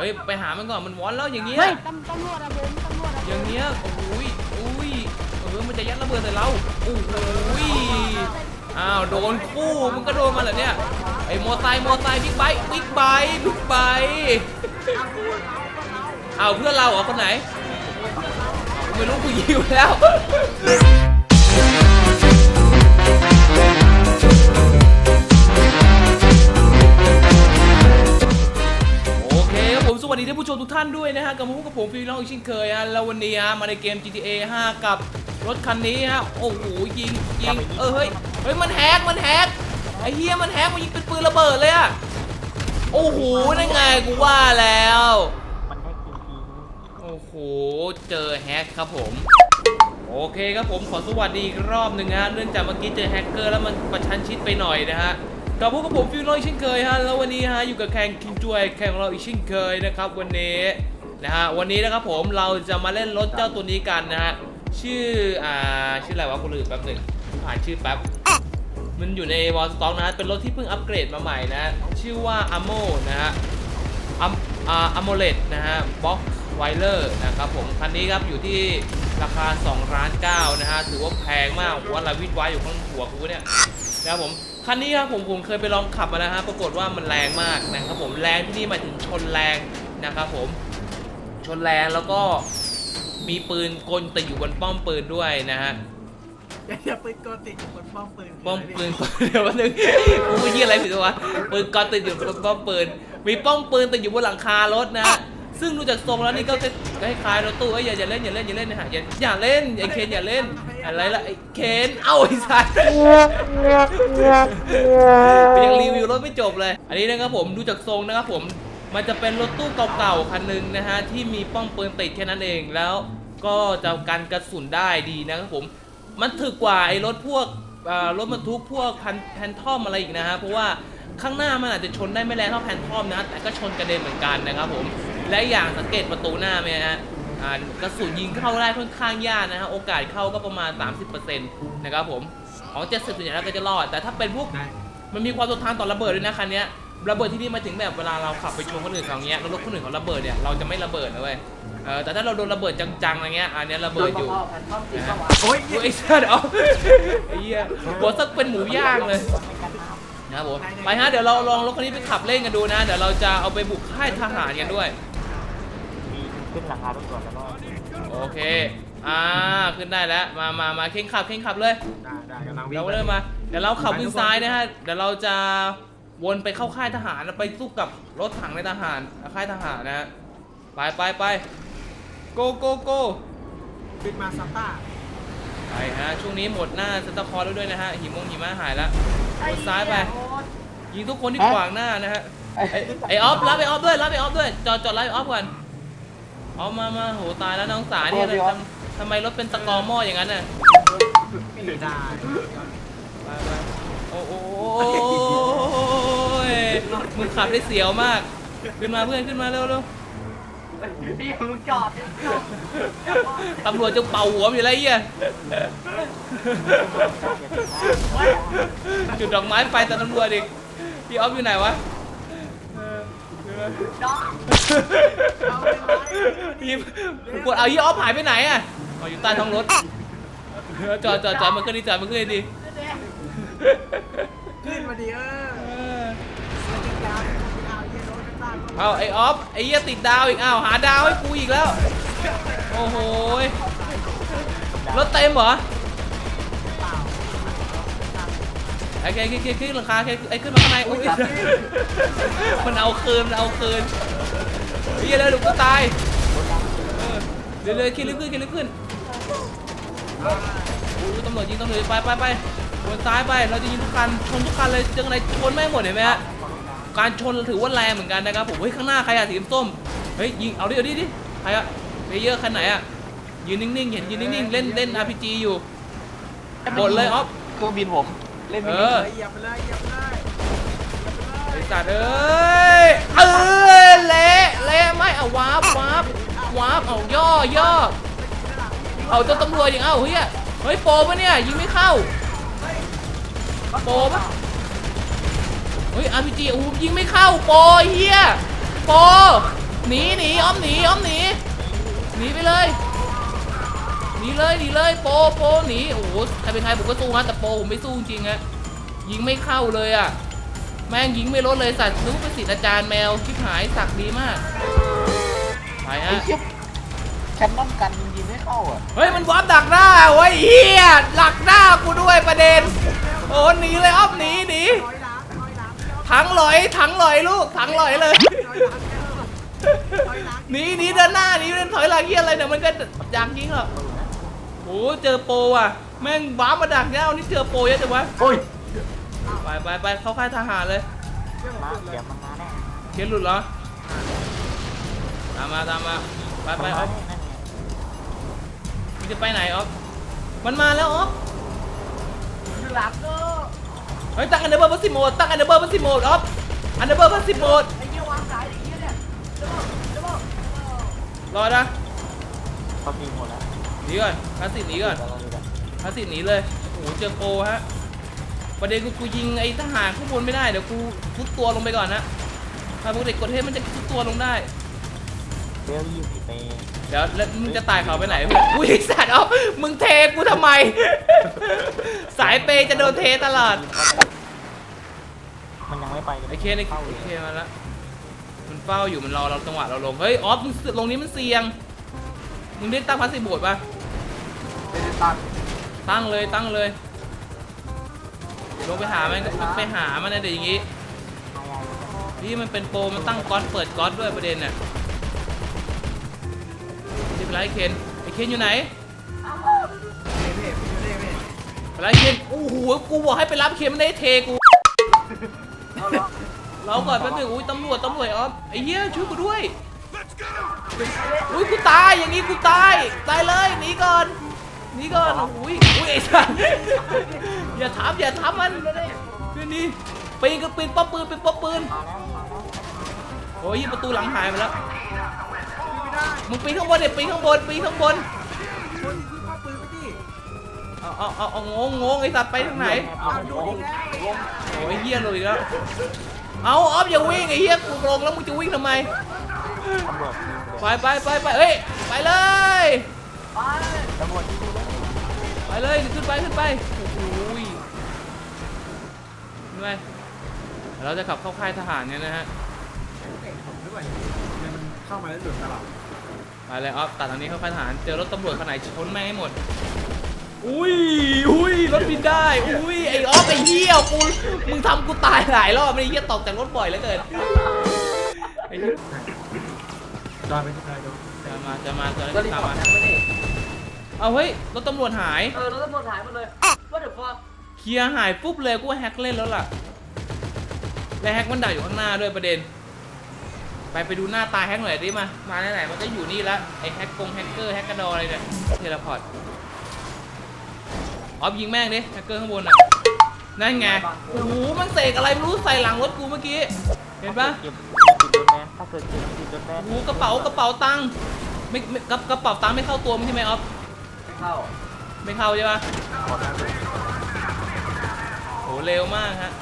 ฮ้ยไปหามันก่อนมันวอนแล้วอย่างเงี้ย เฮ้ยตำตำรวจอะผมตำรวจอะอย่างเงี้ยโอ้ยอุ้ยเออมันจะยัดระเบิดใส่เราโอ้ยอ้าวโดนคู่มันก็โดนมาเหรอเนี่ยไอ้มอไซค์มอไซค์บิ๊กไบค์บิ๊กไบค์บิ๊กไบค์เอาเพื่อนเราเหรอคนไหนไม่รู้กูยิงไปแล้ว วัสดีท่านผู้ชมทุกท่านด้วยนะฮะกับมาพบกับผมฟิลล์อีกเช่นเคยฮะแล้ววันนี้ฮะมาในเกม GTA 5 กับรถคันนี้ฮะโอ้โหยิงยิงเออเฮ้ยเฮ้ยมันแฮกมันแฮกไอ้เฮียมันแฮกมันยิงเป็นปืนระเบิดเลยอะโอ้โหนั่นไงกูว่าแล้วโอ้โหเจอแฮกครับผมโอเคครับผมขอสวัสดีอีกรอบหนึ่งฮะเนื่องจากเมื่อกี้เจอแฮกเกอร์แล้วมันประชันชิดไปหน่อยนะฮะ กับพวกกับผมฟิวโรอีกเช่นเคยฮะแล้ววันนี้ฮะอยู่กับแข่งคิงจวยแข่งของเราอีกเช่นเคยนะครับวันนี้นะฮะวันนี้นะครับผมเราจะมาเล่นรถเจ้าตัวนี้กันนะฮะชื่ออ่าชื่ออะไรวะกูลืมแป๊บหนึ่งอ่านชื่อแป๊บมันอยู่ในวอลสต็อกนะฮะเป็นรถที่เพิ่งอัปเกรดมาใหม่นะฮะชื่อว่าอ m โมนะฮะอัมอ่าอัมโมเลตนะฮะบ็อกไวเลอร์นะครับผมคันนี้ครับอยู่ที่ราคา2ล้าน9นะฮะถือว่าแพงมากหัวลาวิดไว้อยู่ข้างหัวกูเนี่ยนะครับผม คันนี้ครับผมผมเคยไปลองขับมาแล้วฮะปรากฏว่ามันแรงมากนะครับผมแรงที่นี่หมายถึงชนแรงนะครับผมชนแรงแล้วก็มีปืนกลติดอยู่บนป้อมปืนด้วยนะฮะอย่าอย่าปืนกลติดอยู่บนป้อมปืนป้อมปืนเดี๋ยววันนึงกูไปยี่อะไรผิดวะปืนกอนติดอยู่บนป้อมปืน มีป้อมปืนติดอยู่บนหลังคารถนะ ซึ่งดูจากทรงแล้วนี่ก็คล้ายๆรถตู้เอ้ยอย่าอย่าเล่นอย่าเล่นอย่าเล่นนะฮะอย่าอย่าเล่นไอ้เคนอย่าเล่นอะไรละไอ้เคนเอ้าไอ้สัสยังรีวิวรถไม่จบเลย อันนี้นะครับผมดูจากทรงนะครับผมมันจะเป็นรถตู้เก่าๆคันหนึ่งนะฮะที่มีป้อมปืนติดแค่นั้นเองแล้วก็จะกันกระสุนได้ดีนะครับผมมันถึกกว่าไอ้รถพวกเอ่อรถบรรทุกพวกพันแพนทอมอะไรอีกนะฮะเพราะว่าข้างหน้ามันอาจจะชนได้ไม่แรงเท่าแพนทอมนะแต่ก็ชนกระเด็นเหมือนกันนะครับผม และอย่างสังเกตประตูหน้าไหมฮะอ่ากระสุนยิงเข้าได้ค่อนข้างยากนะฮะโอกาสเข้าก็ประมาณ 30%นะครับผมของ70ส่วนใหญ่แล้วก็จะรอด แต่ถ้าเป็นพวกได้มันมีความทนทานต่อระเบิดด้วยนะคันเนี้ยระเบิดที่นี่หมายถึงแบบเวลาเราขับไปชนคนอื่นเขาอย่างเงี้ยแล้วรถคนอื่นเขาระเบิดเนี่ยเราจะไม่ระเบิดนะเว้ยเออแต่ถ้าเราโดนระเบิดจังๆอะไรเงี้ยอันเนี้ยระเบิดอยู่นะฮะโอ้ยโอ้ยไอ้สัตว์เอาไอ้เหี้ยหัวสักเป็นหมูย่างเลยนะครับผมไปฮะเดี๋ยวเราลองรถคันนี้ไปขับเล่นกันดูนะ เดี๋ยวเราจะเอาไปบุกค่ายทหารกันด้วยมี ขึ้นราคารถด่วนแล้วก็โอเค อ่า ขึ้นได้แล้ว มามามาเข่งขับเข่งขับเลย ได้ได้กำลังวิ่งเราเริ่มมา เดี๋ยวเราขับวินซ้ายนะฮะ เดี๋ยวเราจะวนไปเข้าค่ายทหารแล้วไปสู้กับรถถังในทหาร ค่ายทหารนะฮะ ไปไปไปโกโกโกปิดมาซาต้าไปฮะ ช่วงนี้หมดหน้าเซนตาคอร์แล้วด้วยนะฮะ หิมงหิมะหายแล้ววนซ้ายไป ยิงทุกคนที่ขวางหน้านะฮะไอ้ไอออฟรับไอออฟด้วยรับไอออฟด้วย จอดจอดรับไอออฟก่อน ออฟมามาโหตายแล้วน้องสาเนี่ยเลยทำทำไมรถเป็นตะกอหม้ออย่างนั้นน่ะไม่ได้ไปไปโอ้โหมึงขับได้เสียวมาก ขึ้นมาเพื่อนขึ้นมาเร็วเร็วพี่มึงจอดตำรวจจะเป่าหัวมนอยู่ไรเงี้ยจุดดอกไม้ไปแต่ตำรวจอีกพี่ออฟอยู่ไหนวะเอ พี่กดเอายี่ออฟหายไปไหนอะอ๋ออยู่ใต้ท้องรถเออจอดจอดจอดมันขึ้นดิจอดมันขึ้นดิขึ้นมาดิเออเออแล้วจะยาวเอาไอออฟไอเหี้ยติดดาวอีกอ้าวหาดาวให้กูอีกแล้ว โอ้โหรถเต็มเหรอ ไอ้แค่ขึ้นขึ้นขึ้นหลังคาไอ้ขึ้นมาข้างในอุ้ยมันเอาคืนมันเอาคืนเฮียเลยลูกก็ตายเออเดี๋ยวเดี๋ยขึ้นลึกขึ้นขึ้นลึกขึ้นโอ้ยตำรวจยิงตำรวจไปไปไปวนซ้ายไปเราจะยิงทุกคันชนทุกคันเลยเจออะไรชนไม่หมดเห็นไหมฮะการชนถือว่าแรงเหมือนกันนะครับผมเฮ้ยข้างหน้าใครอะสีส้มเฮ้ยยิงเอาดิเอาดิดิใครอะเพเยอร์คันไหนอะยืนนิ่งๆเห็นยืนนิ่งๆเล่นเล่น RPG อยู่บดเลยออฟเครื่องบินผม เล่นเอมินิอเหยียบไปเลยเหยียบไปเลยไอ้สัตว์เอ้ยเออเละเละไม่เอาวาร์ปวาร์ปวาร์ปเอาย่อย่อเอาเจ้าตำรวจอย่างเอ้าเฮ้ยเฮ้ยโปรปะเนี่ยยิงไม่เข้าโปรปะเฮ้ย RPG โอ้ยิงไม่เข้าโปรเฮียโปรหนีหนีอ้อฟหนีอ้อฟหนีหนีไปเลย หนีเลยหนีเลยโปโปหนีโอ้โหใครเป็นใครผมก็สู้ฮะแต่โปผมไม่สู้จริงฮะยิงไม่เข้าเลยอะแม่งยิงไม่ลดเลยสัตว์นึกว่าเป็นศิษย์อาจารย์แมวชิบหายสักดีมากไปไอ้ฮะเชี่ยแคมนอนกันยิงไม่เข้าอะเฮ้ยมันวาร์ปดักหน้าเว้ยเฮียหลักหน้ากูด้วยประเด็นโอ้หนีเลยออฟหนีหนีถอยหลังถอยหลังถังลอยถังลอยลูกถังลอยเลยถอยหลังถอยหลังหนีหนีเดินหน้าหนีเดินถอยหลังเฮียอะไรเนี่ยมันก็อยากยิงหรอ กโอ้เจอโปรอะ แม่งวาร์ปมาดักหน้านี่เจอโปรเยอะจังวะโอ้ยไปไปไปเข้าค่ายทหารเลยมาเดี๋ยวมันมาแน่เขียนหลุดเหรอตามมาตามมาไปไปออฟนั่นไงมึงจะไปไหนออฟมันมาแล้วออฟหลับก็เฮ้ยตั้งอันเดอร์เบอร์พัสซิโหมดตั้งอันเดอร์เบอร์พัสซิโหมดออฟอันเดอร์เบอร์พัสซิโหมดไอ้เหี้ยวางสายไอ้เหี้ยเนี่ยเดี๋ยวบอกเดี๋ยวบอกรอนะเขามีหมดแล้วห นีก่อนคลาสสิกหนีก่อนเดี๋ยวเราดูกันคลาสสิกหนีเลยโอ้โหเจอโปรฮะประเด็นกูกูยิงไอ้ทหารข้างบนไม่ได้เดี๋ยวกูทุบตัวลงไปก่อนนะถ้าพวกเด็กกดเทพมันจะทุบตัวลงได้เบลยี่สิบเปเดี๋ยวแล้วมึงจะตายเขาไปไหนเพื่อนอุ้ยสัตว์เอามึงเทกูทำไม สายเปย์จะโดนเทตลอดมันยังไม่ไปลยไอเคนไอข้าเคนมาแล้วมันเฝ้าอยู่มันรอเราจังหวะเราลงเฮ้ยออฟมึงลงนี้มันเสี่ยงมึงได้ตั้งพาสซีฟโบดปะไม่ได้ ตั้งตั้งเลยตั้งเลยลงไปหามันก็ไปหามันนะเดี๋ยวอย่างงี้นี่มันเป็นโปรมันตั้งก๊อตเปิดก๊อตด้วยประเด็นน่ะนี่เป็นไรไอ้เคนไอเคนอยู่ไหนเพ่เพ่เพ่เพ่เป็นไรเคนโอ้โหกูบอกให้ไปรับเคนมันได้เทกูเราก่อนแป๊บนึงอุ้ยตำรวจตำรวจออฟไอ้เหี้ยช่วยกูด้วยอุ้ยกูตายอย่างงี้กูตายตายเลยหนีก่อนห นีก่อนอุ้ยอุ้ยไอ้สัสอย่าถามอย่าถามมันเพื่อนนี่ปีนก็ปีนป้อมปืนเป็นป้อมปืนมาแล้วมาแล้วโอ้ยประตูหลังหายไปแล้วไม่ได้มึงปีนข้างบนเดี๋ยวปีนข้างบนปีนข้างบนคนยิงข้อปืนไปดิเอาเอาเอาเอางงงงไอ้สัตว์ไปทางไหนเอาดูดีแล้วไอ้เหี้ยโอ้ยเฮียเลยอีกแล้วเอาออฟอย่าวิ่งไอ้เฮียกูลงแล้วมึงจะวิ่งทำไมตำรวจยิงไปไปไปไปเฮ้ยไปเลยเลยตำรวจยิงเลย ไปเลยขึ้นไปขึ้นไปโอ้โหยขึ้นไปเราจะขับเข้าค่ายทหารเนี่ยนะฮะเตะผมด้วยมันเข้ามาแล้วหลุดตลอดไปเลยออฟตัดทางนี้เข้าค่ายทหารเจอรถตำรวจคันไหนชนแม่งให้หมดอุ้ยอุ้ยรถบินได้ อุ้ยไอ้ออฟไอ้เหี้ยกูมึงทำกูตายหลายรอบไอ้เหี้ยตกจากรถบ่อยเหลือเกินไอ้เหี้ยจอยเป็นใครดูจะมาจะมาจะก็รีตามพอร์มาตไม่ได้ เอาเฮ้ยรถตำรวจหาย เออรถตำรวจหายหมดเลยว่าเดี๋ยวพอเคลียร์หายปุ๊บเลยกูว่าแฮกเล่นแล้วล่ะ และแฮกมันดักอยู่ข้างหน้าด้วยประเด็น ไปไปดูหน้าตาแฮกหน่อยดิมา มาไหนๆมันก็อยู่นี่ละไอแฮกกงแฮกเกอร์แฮกกระดออะไรเนี่ยเทเลพอร์ตออฟยิงแม่งดิแฮกเกอร์ข้างบนอะนั่นไงโอ้โหมันเสกอะไรไม่รู้ใส่หลังรถกูเมื่อกี้เห็นปะเก็บติดรถแมนถ้าเกิดเก็บติดรถแมนโอ้โหกระเป๋ากระเป๋าตังค์ไม่ไม่กระกระเป๋าตังค์ไม่เข้าตัวมึงใช่ไหมออฟ เข้าไม่เข้าใช่ปะโหเร็วมากฮะ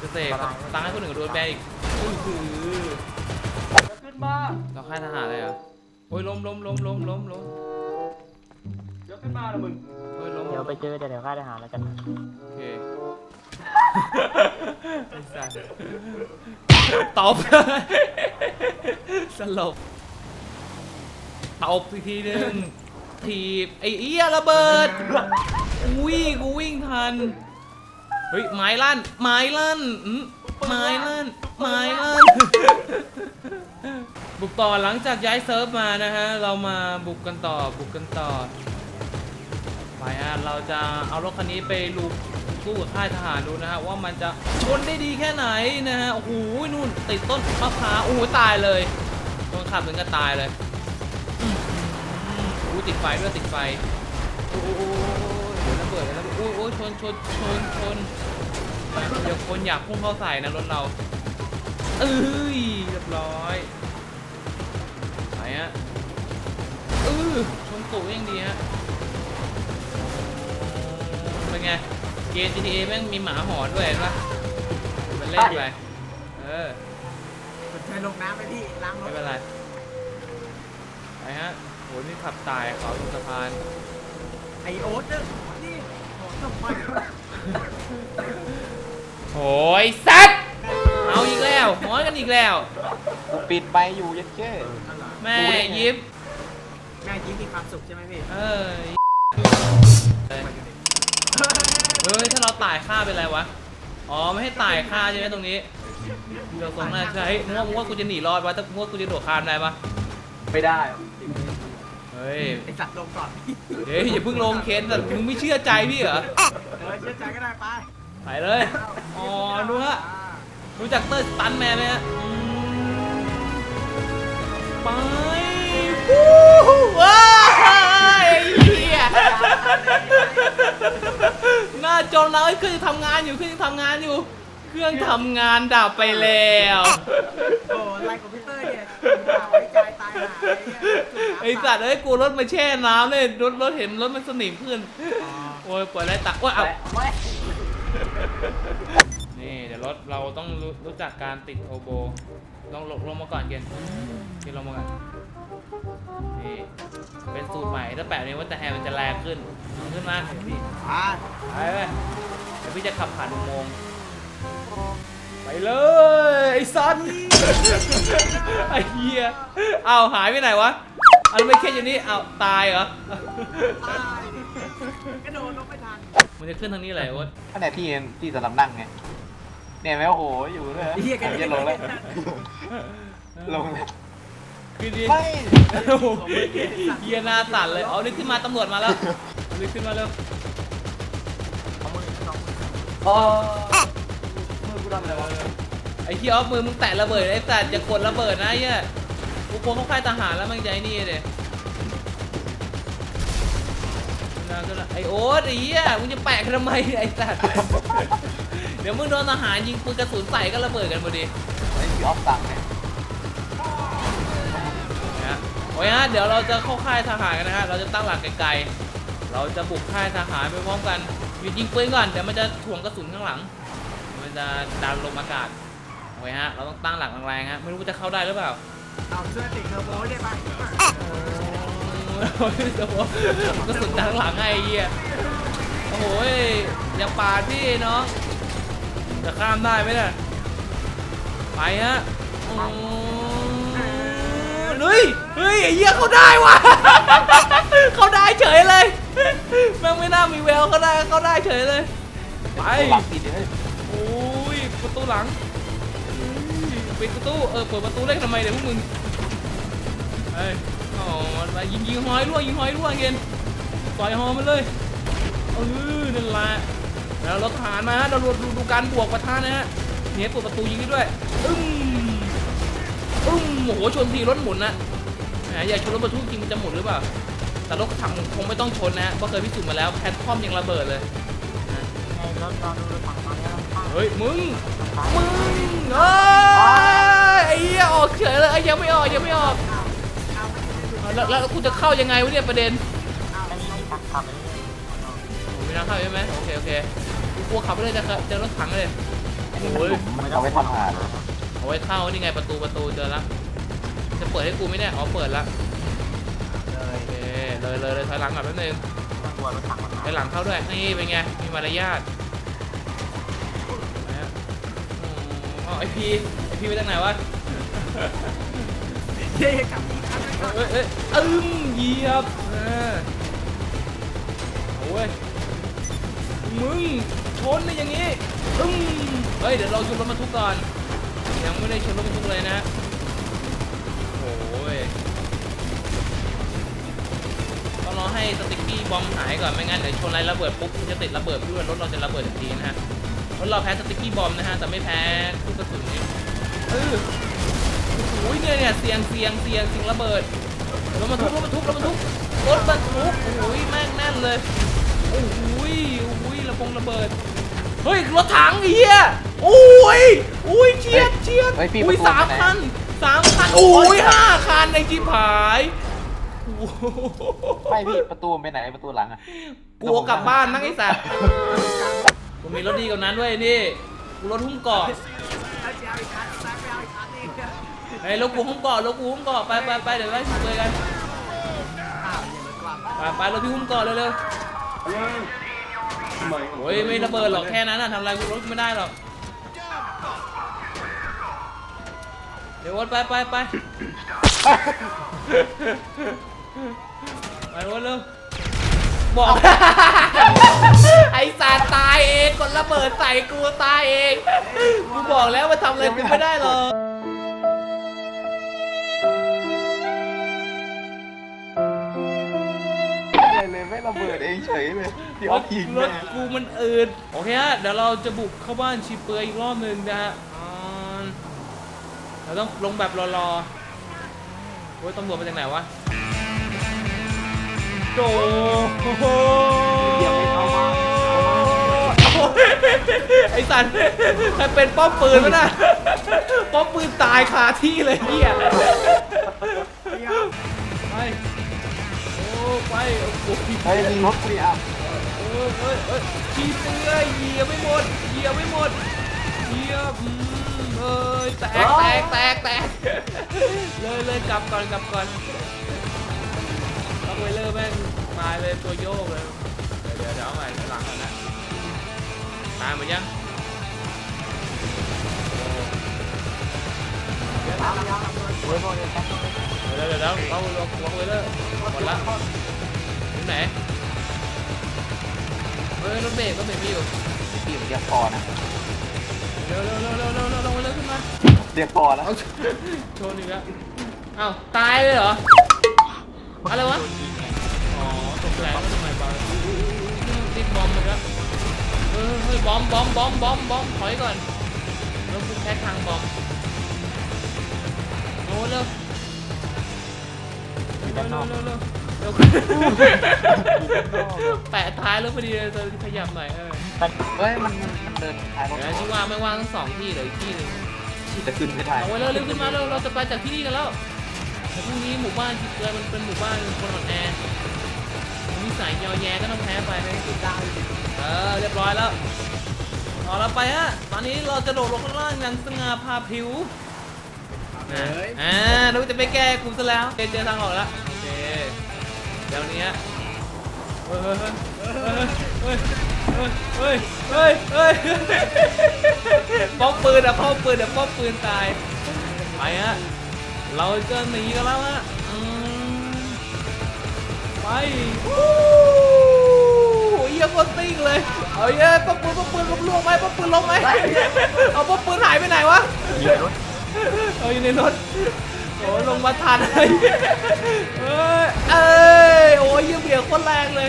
จะเสกตังค์ให้คนอื่นโดนแบนอีกอื้อหือขึ้นมาเราค่ายทหารเลยเหรอโอ้ยล้มล้มล้มล้มล้มล้มเดี๋ยวขึ้นมาละมึงโอ้ยล้มเดี๋ยวไปเจอเดี๋ยวค่ายทหารแล้วกันโอเคไอ้สัสตบสลบตบอีกทีนึง ถีบไอ้เอี้ยระเบิดอุ้ยกูวิ่งทันเฮ้ยไม้ลั่นไม้ลั่นอื้อไม้ลั่นไม้ลั่นบุกต่อหลังจากย้ายเซิร์ฟมานะฮะเรามาบุกกันต่อบุกกันต่อไปอะเราจะเอารถคันนี้ไปลูกสู้กับค่ายทหารดูนะฮะว่ามันจะชนได้ดีแค่ไหนนะฮะโอ้โหนู่นติดต้นมะพร้าวโอ้โหตายเลยคนขับถึงก็ตายเลย อืมโอ้โหติดไฟด้วยติดไฟโอ้โหเดี๋ยวระเบิดเดี๋ยวระเบิดโอ้โหชนชนชนชนเดี๋ยวคนอยากพุ่งเข้าใส่นะรถเรา เอ้ยเรียบร้อยไปฮะเออชนตู่ยังดีฮะเป็นไงเกม GTA แม่งมีหมาหอนด้วยเห็นปะมันเล่นไปเออมันเทไปลงน้ำไปพี่ล้างรไม่ถเป็นไรไปฮะ โหนี่ขับตายเขาลงสะพาน ไอโอ๊ตเนี่ยนี่โอ้ทำไมโอ้ยสัตว์เอาอีกแล้วม้อยกันอีกแล้ว กูปิดไปอยู่ยัดเจ้นั่นเหรอแม่ยิ้มแม่ยิ้มมีความสุขใช่ไหมพี่เอ้ยเฮ้ยถ้าเราตายฆ่าเป็นไรวะ อ๋อไม่ให้ตายฆ่าใช่ไหมตรงนี้เราสงน่าใช่มึงว่ามึงว่ากูจะหนีรอดวะถ้ามึงว่ากูจะโดดข้ามได้ปะไม่ได้เฮ้ย ไอสัตว์ลงก่อนเฮ้ยอย่าเพิ่งลงเคนแต่มึงไม่เชื่อใจพี่เหรอ เออเชื่อใจก็ได้ไปไปเลย อ๋อดูฮะ รู้จักเตอร์สตันแมนไหมฮะอืมไปวู้ว้ายเฮียหน้าจอเราไอ้เครื่องยังทำงานอยู่เครื่องยังทำงานอยู่ เครื่องทำงานดับไปแล้ว โอ้ไลน์คอมพิวเตอร์เนี่ยด่าไว้ใจตายหาไอ้สัตว์เอ้ยกูรถมาแช่น้ำเลยรถรถเห็นรถมันสนิมขึ้น โอ้ยปล่อยไรตักว่าเอาไม่นี่เดี๋ยวรถเราต้องรู้รู้จักการติดโทโบลองลงลงมาก่อนเกณฑ์เกณฑ์ลงมาก่อนนี่เป็นสูตรใหม่ถ้าแปะนี้ว่าแต่แฮร์มันจะแรงขึ้นเอาขึ้นมาพี่อ่าไปเลยเดี๋ยวพี่จะขับผ่านอุโมงค์ ไปเลยไอ้ซันไอ้เหี้ยเอาหายไปไหนวะเอาแล้วไม่แค่อยู่นี่เอาตายเหรอตายกระโดดลงไม่ทันมันจะขึ้นทางนี้แหละโอ๊ตขณะที่ที่สำหรับนั่งไงเนี่ยแม่โอ้โหอยู่เลยไอ้เหี้ยกันจะลงแล้วลงเลยขึ้นดิไม่โอ้โหเฮียหน้าสั่นเลยเอานี่ขึ้นมาตำรวจมาแล้วเอานี่ขึ้นมาเร็วเออมือกู ทำอะไรวะไอ้เฮียออฟมือมึงแตะระเบิดไอ้สัตว์อย่ากดระเบิดนะไอ้เฮียกูกลัวเขาค่ายทหารแล้วมันจะไอ้นี่เลยขึ้นมาขึ้นมาไอ้โอ๊ตไอ้เฮียมึงจะแปะกันทำไมไอ้สัตว์ เดี๋ยวมึงโดนทหารยิงปืนกระสุนใส่ก็ระเบิดกันพอดีไอ้พี่ออฟสั่งเนี่ยนะฮะโอ้ยฮะเดี๋ยวเราจะเข้าค่ายทหารกันนะฮะเราจะตั้งหลักไกลๆเราจะบุกค่ายทหารไปพร้อมกันหยุดยิงปืนก่อนเดี๋ยวมันจะถ่วงกระสุนข้างหลัง มันจะดันลมอากาศโอ้ยฮะ เราต้องตั้งหลักแรงๆฮะ ไม่รู้ว่าจะเข้าได้หรือเปล่าเอาเสื้อติดเทอร์โบได้ปะโอ้ยเดี๋ยวผมกระสุนดังหลังไงไอ้เหี้ยโอ้โหยอย่าปาดพี่เนาะจะข้ามได้ไหมเนี่ยไปฮะอืมเฮ้ยเฮ้ยไอ้เหี้ยเขาได้ว่ะ เขาได้เฉยเลยแม่งไม่น่ามีแววเขาได้เขาได้เฉยเลย ไปหลังปิดเลยโอ้ยประตูหลังปิดประตูเออเปิดประตูเล่นทำไมเนี่ยพวกมึงเฮ้ยอ๋อมายิงยิงหอยร่วยิงหอยร่วงเกนปล่อยหอมันเลยเออนั่นแหละแล้วรถทหารมาฮะเราดูดูดูการบวกประทานนะฮะเนี่ยเปิดประตูยิงด้วยอึ้มอึ้มโอ้โหชนทีรถหมุนนะแหมอย่าชนรถบรรทุกจริงมันจะหมุนหรือเปล่าแต่รถถังคงไม่ต้องชนนะฮะเพราะเคยพิสูจน์มาแล้วแพททอมยังระเบิดเลย เฮ้ยมึงมึงเอ้ยไอ้เหี้ยออกเฉยเลยไอ้ยังไม่ออกยังไม่ออกเอาไม่ได้ดูแล้วแล้วกูจะเข้ายังไงวะเนี่ยประเด็นไม่ใช่ตักขับไปเรื่อยผมไม่น่าเข้าใช่ไหมโอเคโอเคกูกลัวขับไปเลยจะเจอรถถังเลยโอ้ยเอาไว้ทำอาหารเอาไว้เข้านี่ไงประตูประตูเจอละจะเปิดให้กูไหมเนี่ยอ๋อเปิดละเลยโอเคเลยเลยเลยถอยหลังก่อนแป๊บนึงตัวรถถังมันถอยหลังเข้าด้วยนี่เป็นไงมีมารยาทนะฮะอืมอ๋อ ไอพีไอพีไปทางไหนวะเท่กับอีกครั้งนึงเอ้ยเอ้ยเอ้ยอึ้มเหยียบเออโอ้ยมึงชนได้อย่างงี้อึ้มเฮ้ยเดี๋ยวเราชนรถบรรทุกก่อนยังไม่ได้ชนรถบรรทุกเลยนะโอ้ยต้องรอให้สติ๊กกี้บอมหายก่อนไม่งั้นเดี๋ยวชนอะไรระเบิดปุ๊บมันจะติดระเบิดด้วยรถเราจะระเบิดทันทีนะฮะ รถเราแพ้สติ๊กกี้บอมนะฮะ แต่ไม่แพ้ลูกกระสุนนี่เออโอ้ยเนี่ยเนี่ยเสียงเสียงเสียงเสียงระเบิดรถบรรทุกรถบรรทุกรถบรรทุกรถบรรทุกโอ้ยแม่งแน่นเลยโอ้ยโอ้ยระบงระเบิดเฮ้ยรถถังไอ้เหี้ยโอ้ยโอ้ยเชียดเชียดเฮ้ยพี่โอ้ยประตูสามไปไหน คันสามคันโอ้ยห้าคันในจีผายโอ้โหไม่พี่ประตูมันไปไหนประตูหลังอะกลัวกลับบ้านนั่งไอ้สัตว์ กูมีรถดีกว่านั้นด้วยนี่กูรถหุ้มเกาะแล้วจะเอไปเอาอีกคันนี่ไอ้ยลกกูหุ้มเกาะลกกูหุ้มเกาะไปไปไปเดี๋ยวไปชิมเลยกันไปไปราพี่หุ้มเกาะเร็วเฮ้ยทำไมๆโอ้ยไม่ระเบิดหรอกแค่นั้นน่ะทำอะไรกูรถไม่ได้หรอกเดี๋ยววนไปไปไปไปวนเร็วบอก ดใส่กูตายเอง กูบอกแล้วว่าทำอะไรกูไม่ได้หรอกเลยเลยไม่ระเบิดเองเฉยเลยที่ออฟยิงรแม่ถกูมันอืดโอเคฮะเดี๋ยวเราจะบุกเข้าบ้านชีเปลือยอีกรอบหนึ่งนะฮะอ่าเราต้องลงแบบรอๆโอ้ยตำรวจมาจากไหนวะโดโหไอ้สันใครเป็นป้อมปืนวะน่ะป้อมปืนตายคาที่เลยเฮียไปโอ้ไปโอ้โหเฮ้ยมีรถกูดิอะเอ้ยเอ้ยเอ้ยขี้เปื่อยเหยียบไม่หมดเหยียบไม่หมดเหยียบอืมเอ้ยแตกแตกแตกแตกเลยเลยกลับก่อนกลับก่อนล็อกไวเลอร์แม่งตายเลยตัวโยกเลยเดี๋ยวเดี๋ยวเดี๋ยวเอาใหม่หลังก่อนนะ ตายหมดยังเดี๋ยวเดี๋ยวเดี๋ยวเอาล็อกล็อกไวเลอร์หมดละถึงไหนเฮ้ยรถเบรกรถเบรกไม่อยู่พี่เรียกพอนะเร็วเร็วเร็วเร็วเร็วเร็วลงไวเลอร์ขึ้นมาเรียกพอแล้วเอาชนอีกแล้วอ้าวตายเลยเหรออะไรวะอ๋อตกใจว่าทำไมบอลนี่บอมเลยครับ ออเฮ้ยบอมบอมบอมบอมบอมถอยก่อนแล้วกูแค่ทางบอมโอ้เร็วอยู่เร็ด้าวนนอกเร็วเร็วเร็วแปะท้ายแล้วพอดีเลยจะขยับหน่อยเออเฮ้ยมันมันเดินท้ายรถเดี๋ยวที่ว่างไม่ว่างทั้งสองที่เหลยอีกที่หนึ่งจะขึ้นไม่ได้เอาไว้เร็วรีบขึ้นมาเร็วเราจะไปจากที่นี่กันแล้วแต่พรุ่งนี้หมู่บ้านที่เกิดมันเป็นหมู่บ้านคนอ่อนแอ นิสัยยอแยก็ต้องแพ้ไปไม่ติดดาวเออเรียบร้อยแล้วต่อเราไปฮะตอนนี้เราจะโดดลงข้างล่างอย่างสง่าพาพริ้วนะเฮ้ยอ่าเราจะไปแก้กูซะแล้วเจอเจอทางออกแล้วโอเคเดี๋ยวนี้ฮะเฮ้ยเฮ้ยเฮ้ยเฮ้ยเฮ้ยเฮ้ยเฮ้ยป้อมปืนอะป้อมปืนอะป้อมปืนตายไปฮะเราจะหนีกันแล้วฮะอืมไป วู้เยี่ยมโคตรติ้งเลยเอาเยี่ยป้อมปืนป้อมปืนล้มลงไหมป้อมปืนล้มไหมเอาป้อมปืนหายไปไหนวะเยอะรถเอาอยู่ในรถโอ้ยลงมาทันเลยเอ้ยเอ้ยโอ้ยเยี่ยบี่ยงโคตรแรงเลย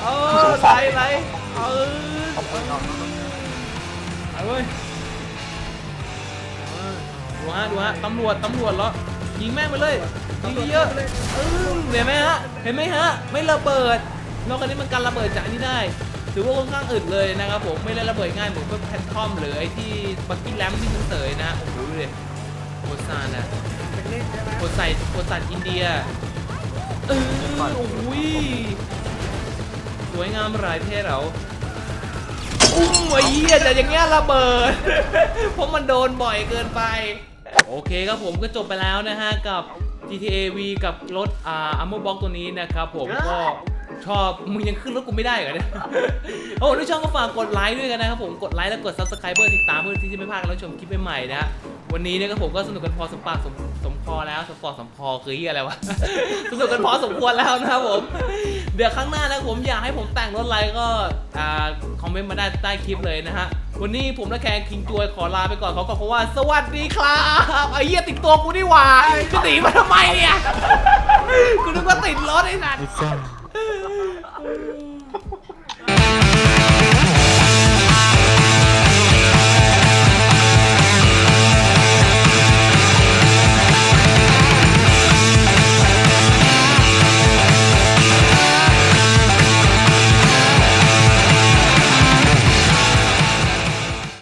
เออไหลไหลเออเอาเว้ยดูฮะดูฮะตำรวจตำรวจเหรอ ยิงแม่งไปเลยยิงเยอะเออเห็นไหมฮะเห็นไหมฮะไม่ระเบิดนอกจากนี้มันกันระเบิดจากอันนี้ได้ถือว่าค่อนข้างอึดเลยนะครับผมไม่ได้ระเบิดง่ายเหมือนพวกแพนทอมหรือไอ้ที่บักกี้แลมที่มันเสยนะโอ้โหเลยโคซานอะโคไซโคซันอินเดียเออโอ้ยสวยงามหลายเพศเราอุ้มไอ้เหี้ยแต่อย่างเงี้ยระเบิดเพราะมันโดนบ่อยเกินไป โอเคครับผมก็จบไปแล้วนะฮะกับ GTA V กับรถอ่า Armor Box ตัวนี้นะครับผมก็ชอบมึงยังขึ้นรถกูไม่ได้เหรอเนี่ยโอ้ด้วยช่องก็ฝากกดไลค์ด้วยกันนะครับผมกดไลค์และกด Subscribe เพื่อติดตามเพื่อที่จะไม่พลาดการรับชมคลิปใหม่ๆนะฮะวันนี้เนี่ยก็ผมก็สนุกกันพอสมปากสมสมพอแล้วสมปอกสมพอคือเหียอะไรวะสนุกกันพอสมควรแล้วนะครับผม เดี๋ยวครั้งหน้านะผมอยากให้ผมแต่งรถอะไรก็อ่าคอมเมนต์มาได้ใต้คลิปเลยนะฮะ วันนี้ผมและแคนคิงจวยขอลาไปก่อนขอขอบคุณว่า สวัสดีครับไอ้เหี้ยติดตัวกูนี่หว่าจะหนีมาทำไมเนี่ย กูนึกว่าติดรถไอ้สัตว์